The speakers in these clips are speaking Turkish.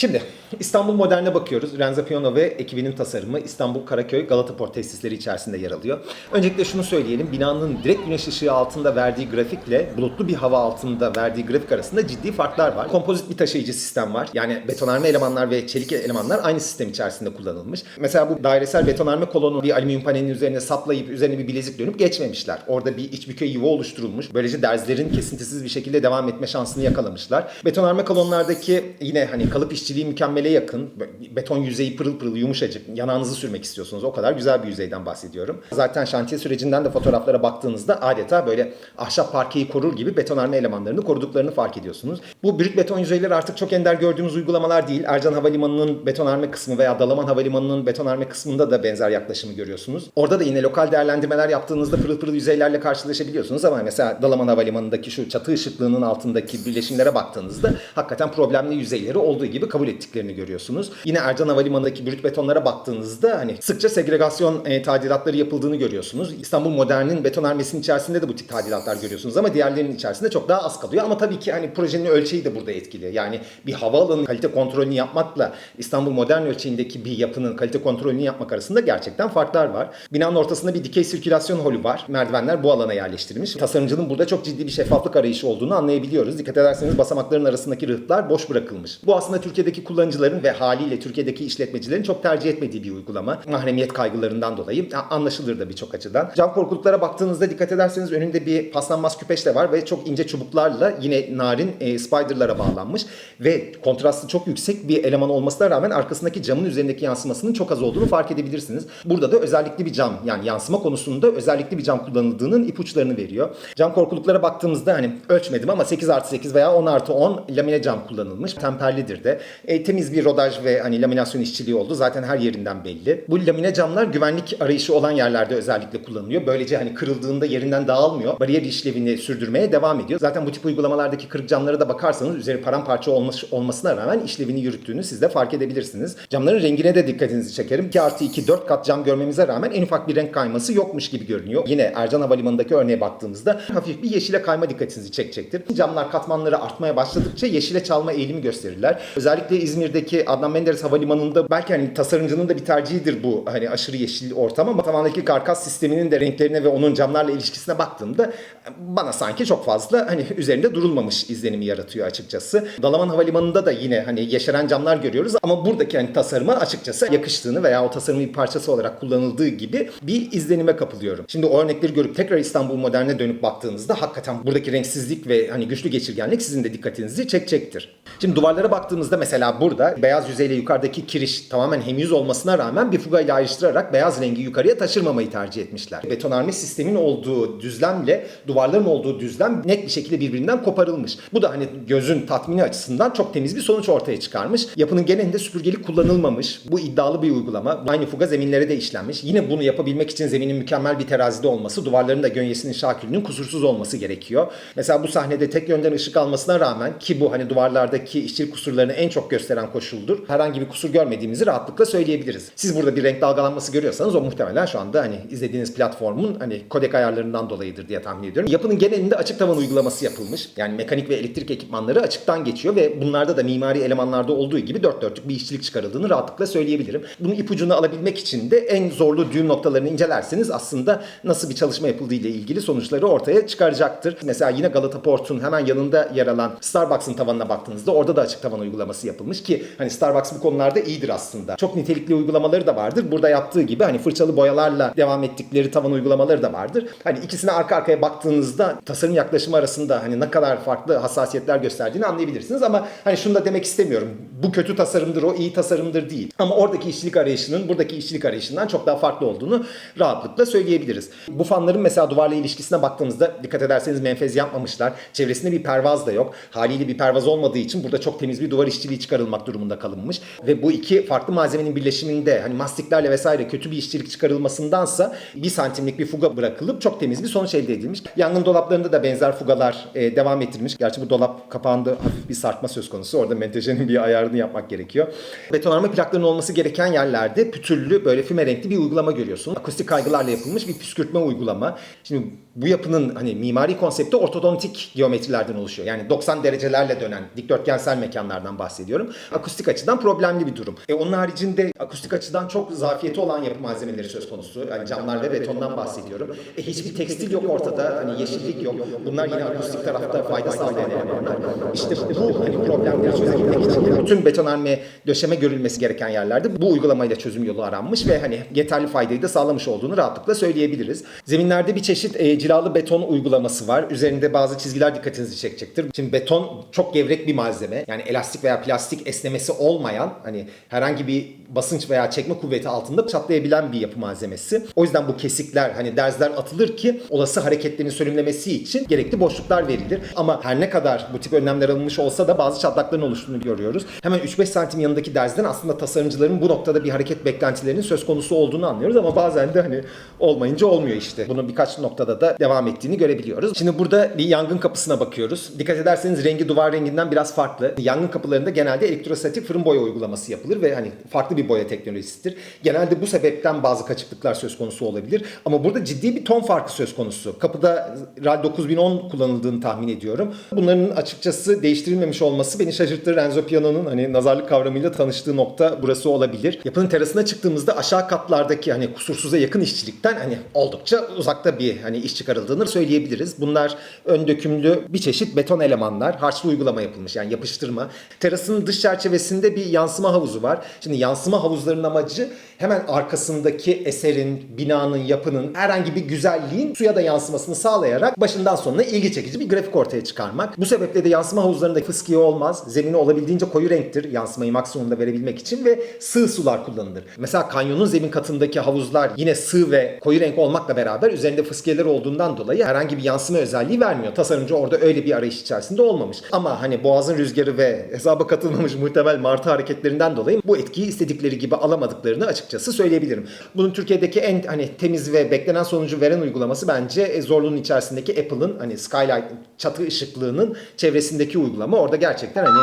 Şimdi İstanbul Modern'e bakıyoruz. Renzo Piano ve ekibinin tasarımı İstanbul Karaköy Galataport tesisleri içerisinde yer alıyor. Öncelikle şunu söyleyelim. Binanın direkt güneş ışığı altında verdiği grafikle bulutlu bir hava altında verdiği grafik arasında ciddi farklar var. Kompozit bir taşıyıcı sistem var. Yani betonarme elemanlar ve çelik elemanlar aynı sistem içerisinde kullanılmış. Mesela bu dairesel betonarme kolonu bir alüminyum panelin üzerine saplayıp üzerine bir bilezik dönüp geçmemişler. Orada bir iç bükey yuva oluşturulmuş. Böylece derzlerin kesintisiz bir şekilde devam etme şansını yakalamışlar. Betonarme kolonlardaki yine hani kalıp işçiliği mükemmele yakın. Beton yüzeyi pırıl pırıl yumuşacık. Yanağınızı sürmek istiyorsunuz. O kadar güzel bir yüzeyden bahsediyorum. Zaten şantiye sürecinden de fotoğraflara baktığınızda adeta böyle ahşap parkeyi korur gibi betonarme elemanlarını koruduklarını fark ediyorsunuz. Bu brük beton yüzeyleri artık çok ender gördüğümüz uygulamalar değil. Ercan Havalimanı'nın betonarme kısmı veya Dalaman Havalimanı'nın betonarme kısmında da benzer yaklaşımı görüyorsunuz. Orada da yine lokal değerlendirmeler yaptığınızda pırıl pırıl yüzeylerle karşılaşabiliyorsunuz ama mesela Dalaman Havalimanı'ndaki şu çatı ışıklığının altındaki birleşimlere baktığınızda hakikaten problemli yüzeyleri olduğu gibi kabul ettiklerini görüyorsunuz. Yine Ercan Havalimanı'ndaki brüt betonlara baktığınızda hani sıkça segregasyon e, tadilatları yapıldığını görüyorsunuz. İstanbul Modern'in betonarmesinin içerisinde de bu tip tadilatlar görüyorsunuz ama diğerlerinin içerisinde çok daha az kalıyor. Ama tabii ki hani projenin ölçeği de burada etkili. Yani bir havaalanı kalite kontrolünü yapmakla İstanbul Modern ölçeğindeki bir yapının kalite kontrolünü yapmak arasında gerçekten farklar var. Binanın ortasında bir dikey sirkülasyon holü var. Merdivenler bu alana yerleştirilmiş. Tasarımcının burada çok ciddi bir şeffaflık arayışı olduğunu anlayabiliyoruz. Dikkat ederseniz basamakların arasındaki rıhtlar boş bırakılmış. Bu aslında Türkiye'deki kullanıcıların ve haliyle Türkiye'deki işletmecilerin çok tercih etmediği bir uygulama. Mahremiyet kaygılarından dolayı anlaşılır da birçok açıdan. Cam korkuluklara baktığınızda dikkat ederseniz önünde bir paslanmaz küpeş de var ve çok ince çubuklarla yine narin e, spiderlara bağlanmış ve kontrastı çok yüksek bir eleman olmasına rağmen arkasındaki camın üzerindeki yansımasının çok az olduğunu fark edebilirsiniz. Burada da özellikli bir cam yani yansıma konusunda özellikli bir cam kullanıldığının ipuçlarını veriyor. Cam korkuluklara baktığımızda hani ölçmedim ama 8 artı 8 veya 10 artı 10 lamine cam kullanılmış. Temperlidir de. E, temiz bir rodaj ve hani laminasyon işçiliği oldu. Zaten her yerinden belli. Bu lamine camlar güvenlik arayışı olan yerlerde özellikle kullanılıyor. Böylece hani kırıldığında yerinden dağılmıyor. Bariyer işlevini sürdürmeye devam ediyor. Zaten bu tip uygulamalardaki kırık camlara da bakarsanız üzeri paramparça olmuş, olmasına rağmen işlevini yürüttüğünü siz de fark edebilirsiniz. Camların rengine de dikkatinizi çekerim. 2 artı 2 4 kat cam görmemize rağmen en ufak bir renk kayması yokmuş gibi görünüyor. Yine Ercan Havalimanı'ndaki örneğe baktığımızda hafif bir yeşile kayma dikkatinizi çekecektir. Camlar katmanları artmaya başladıkça yeşile çalma eğilimi gösterirler. Özellikle İzmir'deki Adnan Menderes Havalimanı'nda belki hani tasarımcının da bir tercihidir bu hani aşırı yeşil ortam ama tavandaki karkas sisteminin de renklerine ve onun camlarla ilişkisine baktığımda bana sanki çok fazla hani üzerinde durulmamış izlenimi yaratıyor açıkçası. Dalaman Havalimanı'nda da yine hani yeşeren camlar görüyoruz ama buradaki hani tasarıma açıkçası yakıştığını veya o tasarımın bir parçası olarak kullanıldığı gibi bir izlenime kapılıyorum. Şimdi o örnekleri görüp tekrar İstanbul Modern'e dönüp baktığınızda hakikaten buradaki renksizlik ve hani güçlü geçirgenlik sizin de dikkatinizi çekecektir. Şimdi duvarlara baktığımızda mesela burada beyaz yüzeyle yukarıdaki kiriş tamamen hemyüz olmasına rağmen bir fugayla ayrıştırarak beyaz rengi yukarıya taşırmamayı tercih etmişler. Betonarme sistemin olduğu düzlemle duvarların olduğu düzlem net bir şekilde birbirinden koparılmış. Bu da hani gözün tatmini açısından çok temiz bir sonuç ortaya çıkarmış. Yapının genelinde süpürgelik kullanılmamış. Bu iddialı bir uygulama. Aynı fuga zeminlere de işlenmiş. Yine bunu yapabilmek için zeminin mükemmel bir terazide olması, duvarların da gönyesinin şakülünün kusursuz olması gerekiyor. Mesela bu sahnede tek yönden ışık almasına rağmen ki bu hani duvarlardaki işçilik kusurlarını en çok gösteren koşuldur. Herhangi bir kusur görmediğimizi rahatlıkla söyleyebiliriz. Siz burada bir renk dalgalanması görüyorsanız o muhtemelen şu anda hani izlediğiniz platformun hani kodek ayarlarından dolayıdır diye tahmin ediyorum. Yapının genelinde açık tavan uygulaması yapılmış. Yani mekanik ve elektrik ekipmanları açıktan geçiyor ve bunlarda da mimari elemanlarda olduğu gibi dört dörtlük bir işçilik çıkarıldığını rahatlıkla söyleyebilirim. Bunun ipucunu alabilmek için de en zorlu düğüm noktalarını incelerseniz aslında nasıl bir çalışma yapıldığı ile ilgili sonuçları ortaya çıkaracaktır. Mesela yine Galata Port'un hemen yanında yer alan Starbucks'ın tavanına baktığınızda orada da açık tavan uygulaması yapılmış ki hani Starbucks bu konularda iyidir aslında. Çok nitelikli uygulamaları da vardır. Burada yaptığı gibi hani fırçalı boyalarla devam ettikleri tavan uygulamaları da vardır. Hani ikisine arka arkaya baktığınızda tasarım yaklaşımı arasında hani ne kadar farklı hassasiyetler gösterdiğini anlayabilirsiniz ama hani şunu da demek istemiyorum. Bu kötü tasarımdır, o iyi tasarımdır değil. Ama oradaki işçilik arayışının buradaki işçilik arayışından çok daha farklı olduğunu rahatlıkla söyleyebiliriz. Bu fanların mesela duvarla ilişkisine baktığımızda dikkat ederseniz menfez yapmamışlar. Çevresinde bir pervaz da yok. Haliyle bir pervaz olmadığı için burada çok temiz bir duvar işçiliği çıkarılmak durumunda kalınmış. Ve bu iki farklı malzemenin birleşiminde hani mastiklerle vesaire kötü bir işçilik çıkarılmasındansa bir santimlik bir fuga bırakılıp çok temiz bir sonuç elde edilmiş. Yangın dolaplarında da benzer fugalar e, devam ettirilmiş. Gerçi bu dolap kapağında hafif bir sarkma söz konusu. Orada menteşenin bir ayarını yapmak gerekiyor. Betonarme plakların olması gereken yerlerde pütürlü böyle füme renkli bir uygulama görüyorsun. Akustik kaygılarla yapılmış bir püskürtme uygulama. Şimdi bu yapının hani mimari konsepti ortodontik geometrilerden oluşuyor. Yani 90 derecelerle dönen dikdörtgensel mekanlardan bahsediyorum. Akustik açıdan problemli bir durum. E onun haricinde akustik açıdan çok zafiyeti olan yapı malzemeleri söz konusu. Yani camlar ve betondan bahsediyorum. E hiçbir tekstil yok ortada. Hani yeşillik yok. Bunlar yine akustik tarafta fayda sağlayan elemanlar. İşte bu hani problemleri çözebilmek için bütün betonarme döşeme görülmesi gereken yerlerde bu uygulamayla çözüm yolu aranmış ve hani yeterli faydayı da sağlamış olduğunu rahatlıkla söyleyebiliriz. Zeminlerde bir çeşit e, cilalı beton uygulaması var. Üzerinde bazı çizgiler dikkatinizi çekecektir. Şimdi beton çok gevrek bir malzeme. Yani elastik veya plastik esnemesi olmayan hani herhangi bir basınç veya çekme kuvveti altında çatlayabilen bir yapı malzemesi. O yüzden bu kesikler hani derzler atılır ki olası hareketlerin sönümlemesi için gerekli boşluklar verilir. Ama her ne kadar bu tip önlemler alınmış olsa da bazı çatlakların oluştuğunu görüyoruz. Hemen 3-5 santim yanındaki derzden aslında tasarımcıların bu noktada bir hareket beklentilerinin söz konusu olduğunu anlıyoruz ama bazen de hani olmayınca olmuyor işte. Bunun birkaç noktada da devam ettiğini görebiliyoruz. Şimdi burada bir yangın kapısına bakıyoruz. Dikkat ederseniz rengi duvar renginden biraz farklı. Yangın kapılarında genelde elektrostatik fırın boya uygulaması yapılır ve hani farklı bir boya teknolojisidir. Genelde bu sebepten bazı kaçıklıklar söz konusu olabilir. Ama burada ciddi bir ton farkı söz konusu. Kapıda RAL 9010 kullanıldığını tahmin ediyorum. Bunların açıkçası değiştirilmemiş olması beni şaşırttı. Renzo Piano'nun hani nazarlık kavramıyla tanıştığı nokta burası olabilir. Yapının terasına çıktığımızda aşağı katlardaki hani kusursuza yakın işçilikten hani oldukça uzakta bir hani iş çıkarıldığını söyleyebiliriz. Bunlar ön dökümlü bir çeşit beton elemanlar. Harçlı uygulama yapılmış yani yapıştırma. Terasın dış çerçevesinde bir yansıma havuzu var. Şimdi yansıma havuzlarının amacı hemen arkasındaki eserin, binanın, yapının herhangi bir güzelliğin suya da yansımasını sağlayarak başından sonuna ilgi çekici bir grafik ortaya çıkarmak. Bu sebeple de yansıma havuzlarında fıskiye olmaz. Zemini olabildiğince koyu renktir yansımayı maksimumda verebilmek için ve sığ sular kullanılır. Mesela kanyonun zemin katındaki havuzlar yine sığ ve koyu renk olmakla beraber üzerinde fıskiyeler olduğundan dolayı herhangi bir yansıma özelliği vermiyor. Tasarımcı orada öyle bir arayış içerisinde olmamış. Ama hani boğazın rüzgarı ve hesaba katılmamış muhtemel martı hareketlerinden dolayı bu etkiyi istedikleri gibi alamadıklarını açıkçası söyleyebilirim. Bunun Türkiye'deki en hani temiz ve beklenen sonucu veren uygulaması bence e, zorluğun içerisindeki Apple'ın hani skylight çatı ışıklığının çevresindeki uygulama. Orada gerçekten hani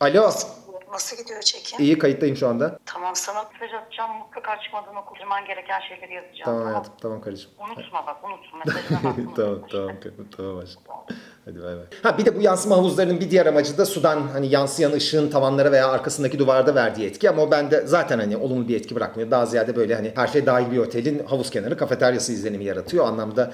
Alo. Nasıl gidiyor çekim? İyi kayıttayım şu anda. Tamam sana mesaj atacağım. Mutlaka çıkmadan okutman gereken şeyleri yazacağım. Tamam hayatım. Tamam karıcığım. Unutma bak unutma. Mesajına bak. unutma. tamam tamam tamam aşkım. Hadi bay bay. Ha bir de bu yansıma havuzlarının bir diğer amacı da sudan hani yansıyan ışığın tavanlara veya arkasındaki duvarda verdiği etki ama o bende zaten hani olumlu bir etki bırakmıyor. Daha ziyade böyle hani her şey dahil bir otelin havuz kenarı kafeteryası izlenimi yaratıyor. O anlamda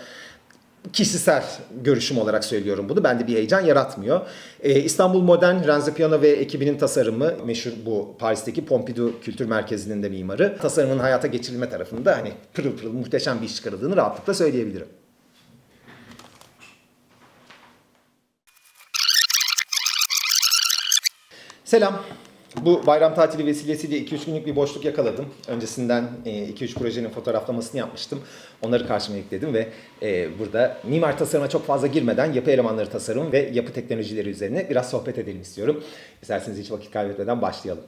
kişisel görüşüm olarak söylüyorum bunu. Bende bir heyecan yaratmıyor. Ee, İstanbul Modern, Renzo Piano ve ekibinin tasarımı meşhur bu Paris'teki Pompidou Kültür Merkezi'nin de mimarı. Tasarımın hayata geçirilme tarafında hani pırıl pırıl muhteşem bir iş çıkarıldığını rahatlıkla söyleyebilirim. Selam. Bu bayram tatili vesilesiyle 2-3 günlük bir boşluk yakaladım. Öncesinden 2-3 projenin fotoğraflamasını yapmıştım. Onları karşıma ekledim ve e, burada mimar tasarıma çok fazla girmeden yapı elemanları tasarım ve yapı teknolojileri üzerine biraz sohbet edelim istiyorum. İsterseniz hiç vakit kaybetmeden başlayalım.